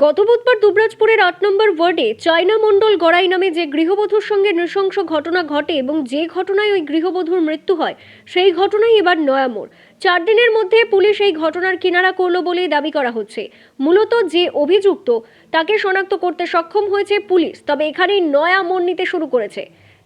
গত বুধবার দুবরাজপুরের আট নম্বর ওয়ার্ডে চায়না মণ্ডল গড়াই নামে যে গৃহবধূর সঙ্গে নৃশংস ঘটনা ঘটে এবং যে ঘটনায় ওই গৃহবধূর মৃত্যু হয়, সেই ঘটনাই এবার নয়ামোড় চার দিনের মধ্যে পুলিশ এই ঘটনার কিনারা করল বলেই দাবি করা হচ্ছে। মূলত যে অভিযুক্ত, তাকে শনাক্ত করতে সক্ষম হয়েছে পুলিশ, তবে এখানেই নয়া মোড় নিতে শুরু করেছে।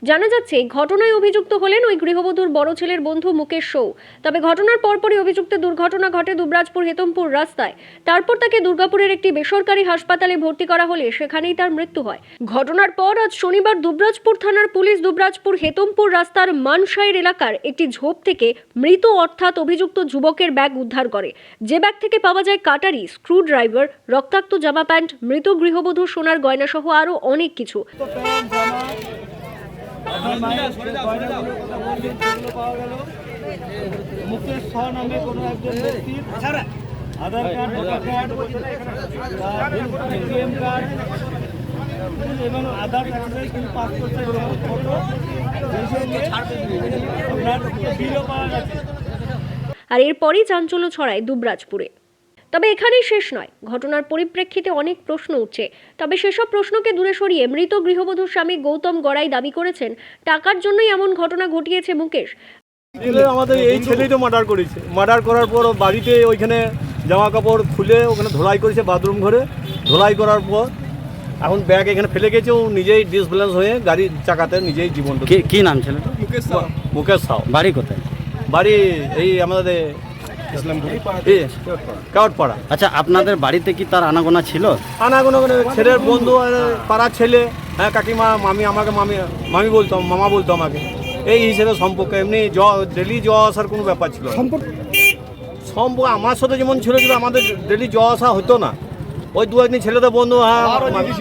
জানা যাচ্ছে, ঘটনায় অভিযুক্ত হলেন ওই গৃহবধূর বড় ছেলের বন্ধু মুকেশ সৌ। তবে ঘটনার পরপরই অভিযুক্তের দুর্ঘটনা ঘটে দুবরাজপুর হেতমপুর রাস্তায়। তারপর তাকে দুর্গাপুরের একটি বেসরকারি হাসপাতালে ভর্তি করা হলে সেখানেই তার মৃত্যু হয়। ঘটনার পর আজ শনিবার দুবরাজপুর থানার পুলিশ দুবরাজপুর হেতমপুর রাস্তার মানসাইর এলাকার একটি ঝোপ থেকে মৃত অর্থাৎ অভিযুক্ত যুবকের ব্যাগ উদ্ধার করে। যে ব্যাগ থেকে পাওয়া যায় কাটারি স্ক্রু ড্রাইভার রক্তাক্ত জামা প্যান্ট, মৃত গৃহবধূ সোনার গয়নাসহ আরও অনেক কিছু। Aadhaar card voter card ATM card এবং আধার আর এরপরই চাঞ্চল্য ছড়ায় দুবরাজপুরে। তবে এখানেই শেষ নয়। ঘটনার পরিপ্রেক্ষিতে অনেক প্রশ্ন উঠছে। তবে সেসব প্রশ্নকে দূরে সরিয়ে মৃত গৃহবধূর স্বামী গৌতম গড়াই দাবি করেছেন টাকার জন্যই এমন ঘটনা ঘটিয়েছে মুকেশ। আমাদের এই ছেলেই তো মার্ডার করেছে। মার্ডার করার পর ও বাড়িতে ওইখানে জামা কাপড় খুলে ওখানে ধোলাই করেছে বাথরুম ঘরে। ধোলাই করার পর এখন ব্যাগ এখানে ফেলে গেছে ও নিজেই ডিসব্যালেন্স হয়ে গাড়ির চাকাতে নিজেই জীবন কি কি নাম ছেলেটা মুকেশ সাউ বাড়ি কোথায়? বাড়ি এই আমাদের কাউটপাড়া। আচ্ছা আপনাদের বাড়িতে কি তার আনাগোনা ছিল? আনাগোনা করে ছেলের বন্ধু আর পাড়ার ছেলে। হ্যাঁ কাকিমা মামি আমাকে মামি মামি বলতো মামা বলতো আমাকে। এই হিসেবে সম্পর্ক এমনি জ ডেলি যাওয়া আসার কোনো ব্যাপার ছিল না। সম্পর্ক? আমার সাথে যেমন ছিল ছিল আমাদের ডেলি যাওয়া আসা হতো না। ওই দু একদিন ছেলেদের বন্ধু হ্যাঁ মামি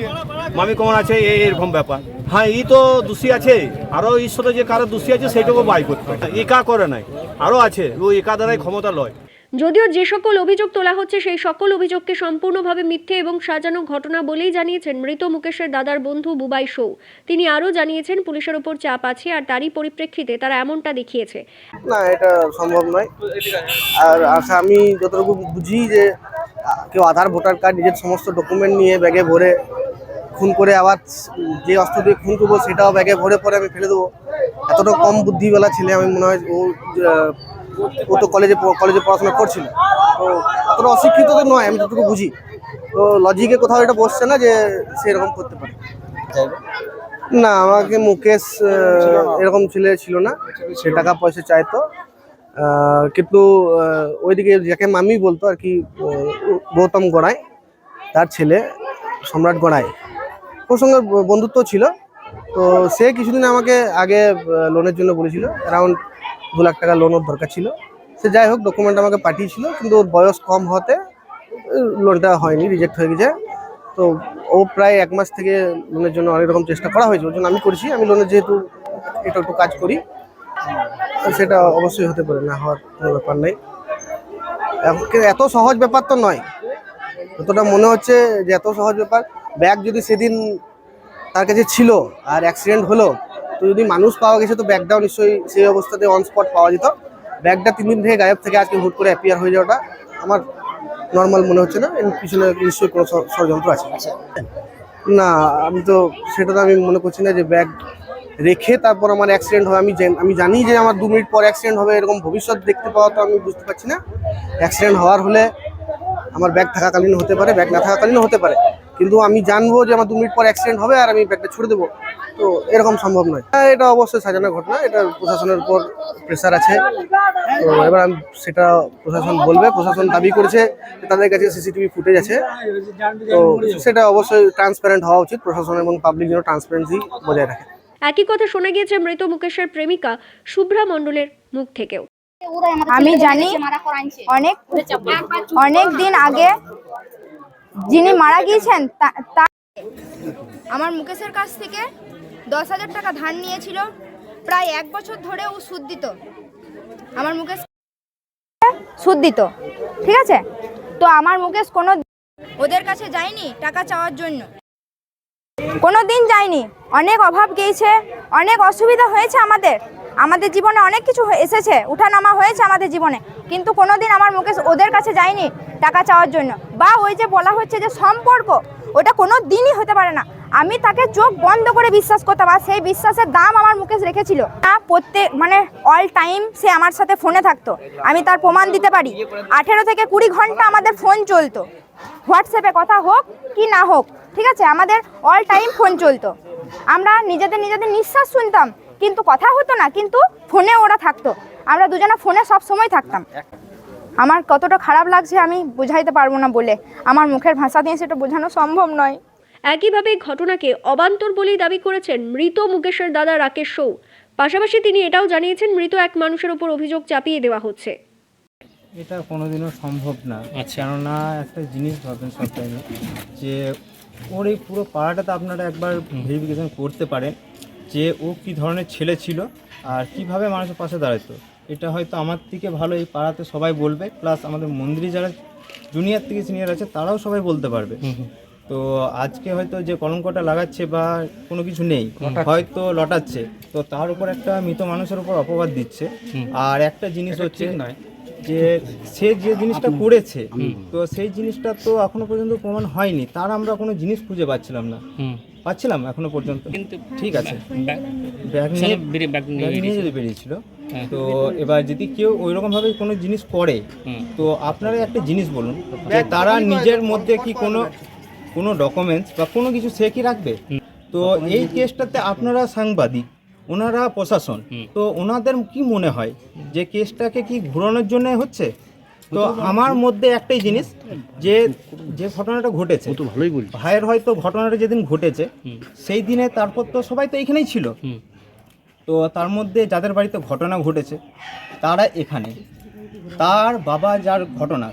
মামি কেমন আছে এই এরকম ব্যাপার। হ্যাঁ ই তো দোষী আছে। আরও এর সাথে যে কারও দোষী আছে সেইটাকে বাই করতে একা করে নাই আরও আছে ও একা দ্বারাই ক্ষমতা লয়। যদিও যে সকল অভিযোগ তোলা হচ্ছে সেই সকল অভিযোগকে সম্পূর্ণভাবে মিথ্যে এবং সাজানো ঘটনা বলেই জানিয়েছেন মৃত মুকেশের দাদার বন্ধু বুবাই সৌ। তিনি আরও জানিয়েছেন পুলিশের ওপর চাপ আছে আর তারই পরিপ্রেক্ষিতে তারা এমনটা দেখিয়েছে। না এটা সম্ভব নয়। আর আচ্ছা আমি যতটুকু বুঝি যে কেউ আধার ভোটার কার্ড নিজের সমস্ত ডকুমেন্ট নিয়ে ব্যাগে ভরে খুন করে আবার যে অস্ত্র দিয়ে খুন করব সেটাও ব্যাগে ভরে পরে আমি ফেলে দেবো। এতটা কম বুদ্ধিওয়ালা ছেলে আমি মনে হয় ও ও তো কলেজে কলেজে পড়াশোনা করছিল। তো অতটা অশিক্ষিত তো নয়, আমি যতটুকু বুঝি। তো লজিকে কোথাও এটা বসছে না যে সে এরকম করতে পারে। না, আমাকে মুকেশ এরকম ছেলে ছিল না, সে টাকা পয়সা চাইতো। কিন্তু ওইদিকে যাকে মামি বলতো আর কি গৌতম গড়াই, তার ছেলে সম্রাট গড়াই। ওর সঙ্গে বন্ধুত্ব ছিল। তো সে কিছুদিন আমাকে আগে লোনের জন্য বলেছিল অ্যারাউন্ড দু লাখ টাকা লোনের দরকার ছিল। সে যাই হোক ডকুমেন্ট আমাকে পাঠিয়েছিল, কিন্তু ওর বয়স কম হতে লোনটা হয়নি রিজেক্ট হয়ে গেছে। তো ও প্রায় এক মাস থেকে লোনের জন্য অনেক রকম চেষ্টা করা হয়েছে, ওর জন্য আমি করেছি। আমি লোনের যেহেতু এটা একটু কাজ করি সেটা অবশ্যই হতে পারে, না হওয়ার কোনো ব্যাপার নেই। এত- সহজ ব্যাপার তো নয়। যতটা মনে হচ্ছে যে এত সহজ ব্যাপার ব্যাগ যদি সেদিন তার কাছে ছিল আর অ্যাক্সিডেন্ট হলো তো যদি মানুষ পাওয়া গেছে তো ব্যাগটাও নিশ্চয়ই সেই অবস্থাতে অন স্পট পাওয়া যেত। ব্যাগটা তিন দিন থেকে গায়েব থেকে আজকে হুট করে অ্যাপিয়ার হয়ে যাওয়াটা আমার নর্মাল মনে হচ্ছে না। এর পিছনে নিশ্চয়ই কোনো ষড়যন্ত্র আছে। না আমি তো সেটা তো আমি মনে করছি না যে ব্যাগ রেখে তারপর আমার অ্যাক্সিডেন্ট হয় আমি আমি জানি যে আমার দু মিনিট পর অ্যাক্সিডেন্ট হবে এরকম ভবিষ্যৎ দেখতে পাওয়া তো আমি বুঝতে পারছি না। অ্যাক্সিডেন্ট হওয়ার হলে আমার ব্যাগ থাকাকালীন হতে পারে ব্যাগ না থাকাকালীন হতে পারে। কিন্তু আমি জানব যে আমার দু মিনিট পর অ্যাক্সিডেন্ট হবে আর আমি ব্যাগটা ছুড়ে দেবো। তো এরকম সম্ভব নয়। হ্যাঁ, এটা অবশ্যই সাজানো ঘটনা এটা প্রশাসনের উপর প্রেশার আছে। তো এবার আমি সেটা প্রশাসন বলবে প্রশাসন দাবি করেছে তাদের কাছে সিসিটিভি ফুটেজ আছে। তো সেটা অবশ্যই ট্রান্সপারেন্ট হওয়া উচিত প্রশাসন এবং পাবলিক যেন ট্রান্সপারেন্সি বজায় রাখে। একই কথা শোনা গিয়েছে মৃত মুকেশের প্রেমিকা শুভ্রা মণ্ডলের মুখ থেকেও। আমি জানি অনেক অনেক দিন আগে যিনি মারা গিয়েছেন তা- আমার মুকেশের কাছ থেকে দশ হাজার টাকা ধার নিয়েছিল। প্রায় এক বছর ধরে ও সুদ দিত। আমার মুকেশ সুদ দিত। ঠিক আছে? তো আমার মুকেশ কোনো ওদের কাছে যায়নি টাকা চাওয়ার জন্য। কোনো দিন যায়নি। অনেক অভাব গিয়েছে। অনেক অসুবিধা হয়েছে আমাদের। আমাদের জীবনে অনেক কিছু এসেছে, উঠানামা হয়েছে আমাদের জীবনে। কিন্তু কোনোদিন আমার মুকেশ ওদের কাছে যায়নি টাকা চাওয়ার জন্য। বা ওই যে বলা হচ্ছে যে সম্পর্ক, ওটা কোনো দিনই হতে পারে না। আমি তাকে চোখ বন্ধ করে বিশ্বাস করতাম আর সেই বিশ্বাসের দাম আমার মুকেশ রেখেছিল। না, প্রত্যেক মানে অল টাইম সে আমার সাথে ফোনে থাকতো। আমি তার প্রমাণ দিতে পারি। আঠেরো থেকে কুড়ি ঘণ্টা আমাদের ফোন চলতো। হোয়াটসঅ্যাপে কথা হোক কি না হোক, ঠিক আছে? আমাদের অল টাইম ফোন চলতো। আমরা নিজেদের নিজেদের নিঃশ্বাস শুনতাম। কিন্তু কথা হতো না কিন্তু ফোনে ওরা থাকতো। আমরা দুজনে ফোনে সব সময় থাকতাম। আমার কতটা খারাপ লাগছে আমি বোঝাইতে পারব না বলে। আমার মুখের ভাষা দিয়ে সেটা বোঝানো সম্ভব নয়। একইভাবে এই ঘটনাকে অবান্তর বলেই দাবি করেছেন মৃত মুকেশের দাদা রাকেশ সৌ। পাশাপাশি তিনি এটাও জানিয়েছেন মৃত এক মানুষের উপর অভিযোগ চাপিয়ে দেওয়া হচ্ছে। এটা কোনোদিনও সম্ভব না। কেননা একটা জিনিস ভাবেন সব টাইমে যে ওর এই পুরো পাড়াটাতে আপনারা একবার ভেরিফিকেশন করতে পারেন। যে ও কী ধরনের ছেলে ছিল আর কীভাবে মানুষের পাশে দাঁড়াতো এটা হয়তো আমার থেকে ভালো এই পাড়াতে সবাই বলবে প্লাস আমাদের মন্দিরে যারা জুনিয়র থেকে সিনিয়র আছে তারাও সবাই বলতে পারবে। তো আজকে হয়তো যে কলঙ্কটা লাগাচ্ছে বা কোনো কিছু নেই হয়তো লটাচ্ছে। তো তার উপর একটা মৃত মানুষের উপর অপবাদ দিচ্ছে। আর একটা জিনিস হচ্ছে নয়। যে সে যে জিনিসটা করেছে তো সেই জিনিসটা তো এখনও পর্যন্ত প্রমাণ হয়নি। তার আমরা কোনো জিনিস খুঁজে পাচ্ছিলাম না। পাচ্ছিলাম এখনও পর্যন্ত। ঠিক আছে। ব্যাগ নিয়ে ব্যাগ নিয়ে যদি বেরিয়েছিল তো এবার যদি কেউ ওইরকম ভাবে কোনো জিনিস করে তো আপনারা একটা জিনিস বলুন যে তারা নিজের মধ্যে কি কোনো কোনো ডকুমেন্টস বা কোনো কিছু সে কি রাখবে? তো এই কেসটাতে আপনারা সাংবাদিক ওনারা প্রশাসন তো ওনাদের কি মনে হয়? যে কেসটাকে কি ঘোরানোর জন্য হচ্ছে? তো আমার মধ্যে একটাই জিনিস যে যে ঘটনাটা ঘটেছে। ভালোই ভাইয়ের হয়তো ঘটনাটা যেদিন ঘটেছে সেই দিনে তারপর তো সবাই তো এখানেই ছিল। তো তার মধ্যে যাদের বাড়িতে ঘটনা ঘটেছে তারা এখানে। তার বাবা যার ঘটনা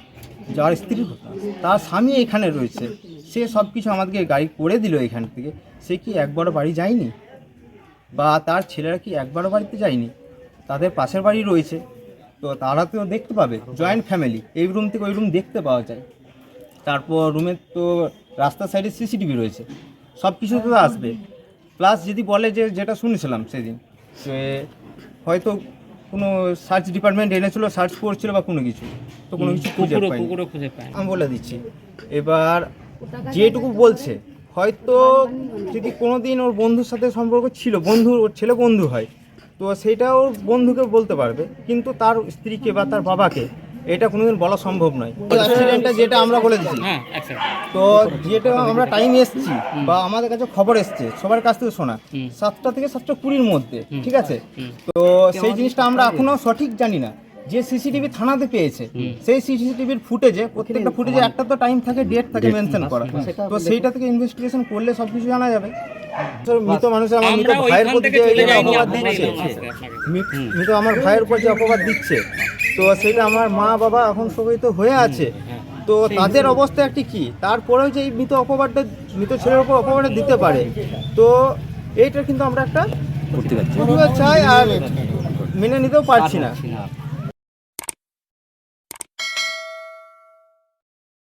যার স্ত্রীর ঘটনা তার স্বামী এখানে রয়েছে সে সব কিছু আমাদেরকে গাড়ি করে দিল এখান থেকে। সে কি একবারও বাড়ি যায়নি? বা তার ছেলেরা কি একবারও বাড়িতে যায়নি? তাদের পাশের বাড়ি রয়েছে তো তারা তো দেখতে পাবে জয়েন্ট ফ্যামিলি এই রুম থেকে ওই রুম দেখতে পাওয়া যায়। তারপর রুমের তো রাস্তার সাইডে সিসিটিভি রয়েছে সব কিছু তো আসবে। প্লাস যদি বলে যে যেটা শুনেছিলাম সেদিন যে হয়তো কোনো সার্চ ডিপার্টমেন্ট এনেছিল সার্চ করছিল বা কোনো কিছু তো কোনো কিছু খুঁজে পাইনি আমি বলে দিচ্ছি এবার যেটুকু বলছে হয়তো যদি কোনো দিন ওর বন্ধুর সাথে সম্পর্ক ছিল বন্ধু ওর ছেলে বন্ধু হয় তো সেইটা ওর বন্ধুকে বলতে পারবে কিন্তু তার স্ত্রীকে বা তার বাবাকে এটা কোনোদিন বলা সম্ভব নয়। অ্যাক্সিডেন্টটা যেটা আমরা বলে দিচ্ছি তো যেটা আমরা টাইম এসছি বা আমাদের কাছে খবর এসছে সবার কাছ থেকে শোনা সাতটা থেকে সাতটা কুড়ির মধ্যে ঠিক আছে? তো সেই জিনিসটা আমরা এখনও সঠিক জানি না। যে সিসিটিভি থানাতে পেয়েছে সেই সিসিটিভির ফুটেজে প্রত্যেকটা ফুটেজে একটা তো টাইম থাকে ডেট থাকে মেনশন করা। তো সেইটা থেকে ইনভেস্টিগেশন করলে সব কিছু জানা যাবে। মৃত মানুষের আমার মৃত ভাইয়ের প্রতি যে অপবাদ দিচ্ছে মৃত- আমার ভাইয়ের উপর যে অপবাদ দিচ্ছে। তো সেটা আমার মা বাবা এখন সবাই তো হয়ে আছে। তো তাদের অবস্থা একটি কি? তারপরেও যে এই মৃত অপবাদটা মৃত ছেলের উপর অপবাদটা দিতে পারে। তো এইটা কিন্তু আমরা একটা প্রতিবাদ চাই আর মেনে নিতেও পারছি না।